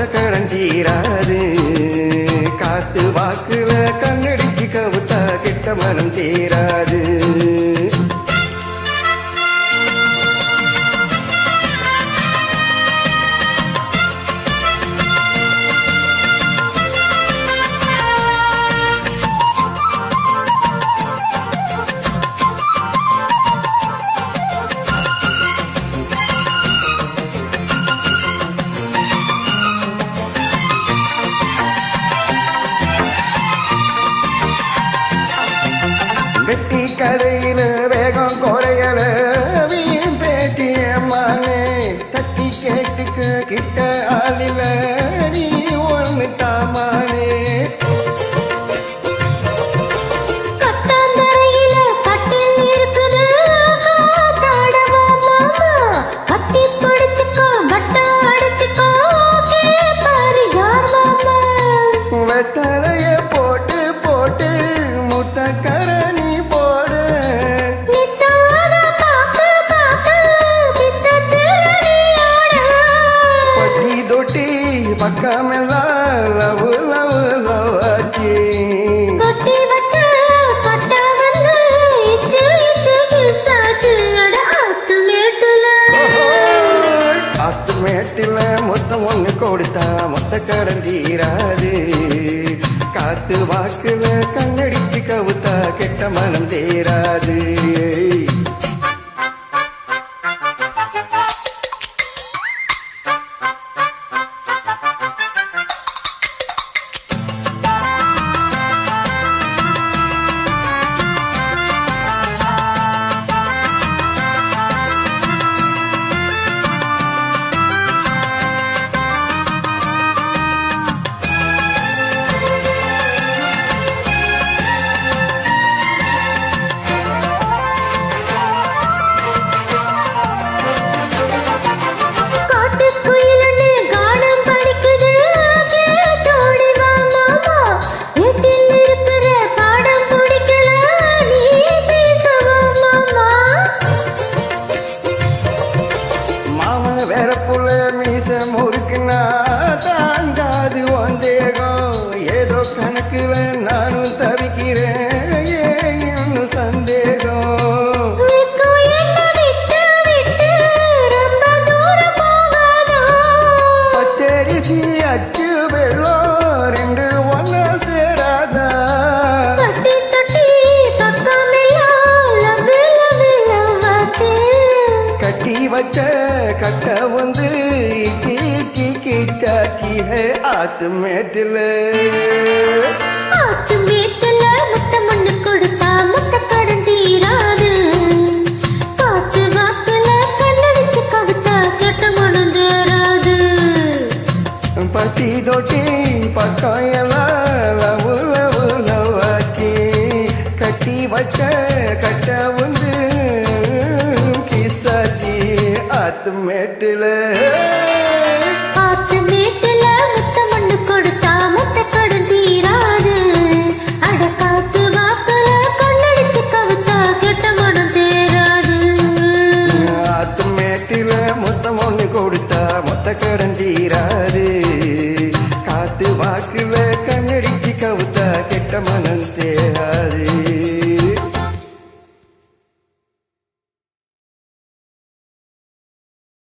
போட்ட கடன் தீராது. காத்து வாக்குல கண்ணடிச்சு கவுத்தா கிட்ட மனம் தீராது. கரையில் வேகம் குறையல. வீண் பேட்டிய மானே. தட்டி கேட்டுக்கு கிட்ட ஆளில. கிசாச்சு அட ஆத்து மேட்டில. மொத்தம் ஒண்ணு கொடுத்தா மொத்த கடந்தீராது காத்து வாக்குல கண்ணடிச்சு கவுத்தா கெட்ட மனம் தேராது. கணக்குல நானும் தவிக்கிறேன். இன்னும் சந்தேகம். பச்சரிசி அச்சு வெள்ளம் ரெண்டு சேராதா? கட்டி வச்ச கட்ட வந்து காக்கி ஹே ஆத்து மேட்டில் ஆத்து மேட்டுல முட்டை மண்ணு கொடுத்தா முட்டை கடன் தீராது. காத்து வாக்குல கண்ணடிச்சு கவித்தா கெட்ட மனம் தேராது. பட்டி தொட்டி லவ் லவ் ஆச்சு கட்டி வச்ச கட்ட வந்து கிசாச்சி ஆத்து கடன் தீராது காத்து வாக்குல கண்ணடிச்சு கவுத்தா கெட்ட மனம்